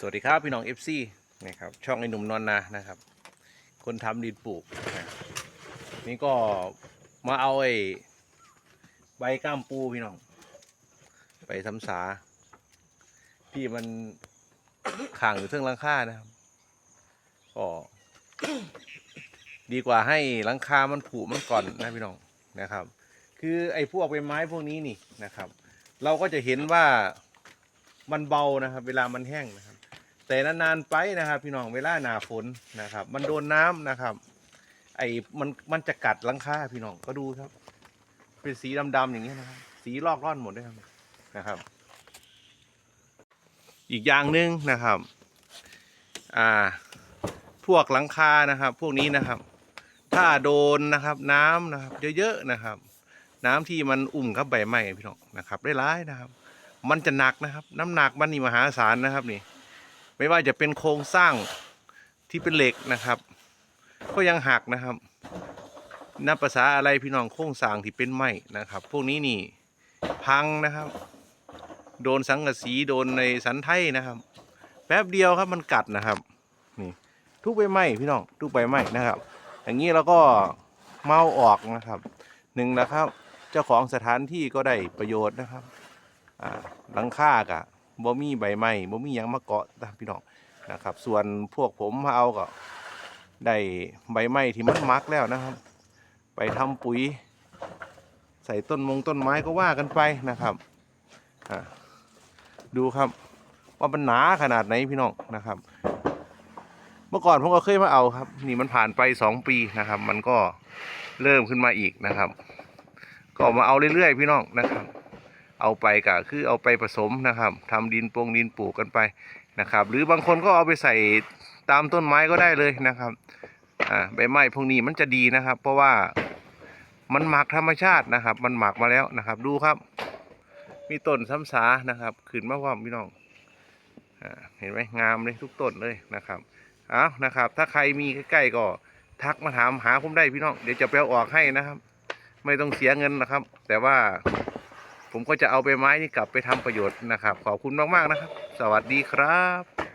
สวัสดีครับพี่น้อง FC นะครับช่องไอ้หนุ่มนอนนานะครับ คนทำดินปลูกนะนี่ก็มาเอาไอ้ใบก้ามปูพี่น้อง ไปทำสา ที่มันข่างอยู่เทิงลังคานะครับก็ดีกว่าให้ลังคามันผุมันก่อนนะพี่น้องนะครับ คือไอ้พวกใบไม้พวกนี้นี่นะครับ เราก็จะเห็นว่ามันเบานะครับ เวลามันแห้งนะครับ แต่นานๆไปนะครับ พี่น้องเวลาหนาฝนนะครับ มันโดนน้ำนะครับ ไอ้มันมันจะกัดหลังคาพี่น้องก็ดูครับ เป็นสีดำๆอย่างนี้นะครับ สีลอกร่อนหมดด้วยครับนะครับ อีกอย่างหนึ่งนะครับ อ่า พวกหลังคานะครับ พวกนี้นะครับ ถ้าโดนนะครับ น้ำนะครับ เยอะๆนะครับ น้ำที่มันอุ่มกับใบไม้พี่น้องนะครับได้ร้ายนะครับ มันจะหนักนะครับ น้ำหนักมันนี่มหาศาลนะครับนี่ ไม่ว่าจะเป็นโครงสร้างที่เป็นเหล็กนะครับ ก็ยังหักนะครับนับภาษาอะไรพี่น้องโครงสร้างที่เป็นไม้นะครับ พวกนี้นี่พังนะครับ โดนสังกะสีโดนในสันไทนะครับ แป๊บเดียวครับมันกัดนะครับนี่ทุกใบไม้พี่น้องทุกใบไม้นะครับ อย่างนี้เราก็เมาออกนะครับหนึ่งนะครับ เจ้าของสถานที่ก็ได้ประโยชน์นะครับอ่าหลังคากะ บ่มีใบไม้บ่มีหยังมาเกาะตาพี่น้องนะครับ ส่วนพวกผมมาเอาก็ได้ใบไม้ที่มันมักแล้วนะครับ ไปทำปุ๋ย ใส่ต้นมงต้นไม้ก็ว่ากันไปนะครับดูครับว่ามันหนาขนาดไหนพี่น้องนะครับ เมื่อก่อนผมก็เคยมาเอาครับ นี่มันผ่านไปสองปีนะครับ มันก็เริ่มขึ้นมาอีกนะครับ ก็มาเอาเรื่อยๆพี่น้องนะครับ เอาไปก็คือเอาไปผสมนะครับทำดินปงดินปลูกกันไปนะครับ หรือบางคนก็เอาไปใส่ตามต้นไม้ก็ได้เลยนะครับอ่าใบไม้พวกนี้มันจะดีนะครับ เพราะว่ามันหมักธรรมชาตินะครับ มันหมักมาแล้วนะครับ ดูครับ มีต้นซ้ำสานะครับขึ้นมาพร้อมพี่น้องอ่าเห็นไหมงามเลยทุกต้นเลยนะครับเอานะครับ ถ้าใครมีใกล้ๆก็ทักมาถามหาผมได้พี่น้องเดี๋ยวจะไปเอาออกให้นะครับ ไม่ต้องเสียเงินนะครับ แต่ว่า ผมก็จะเอาใบไม้นี่กลับไปทำประโยชน์นะครับ ขอบคุณมากๆนะครับ สวัสดีครับ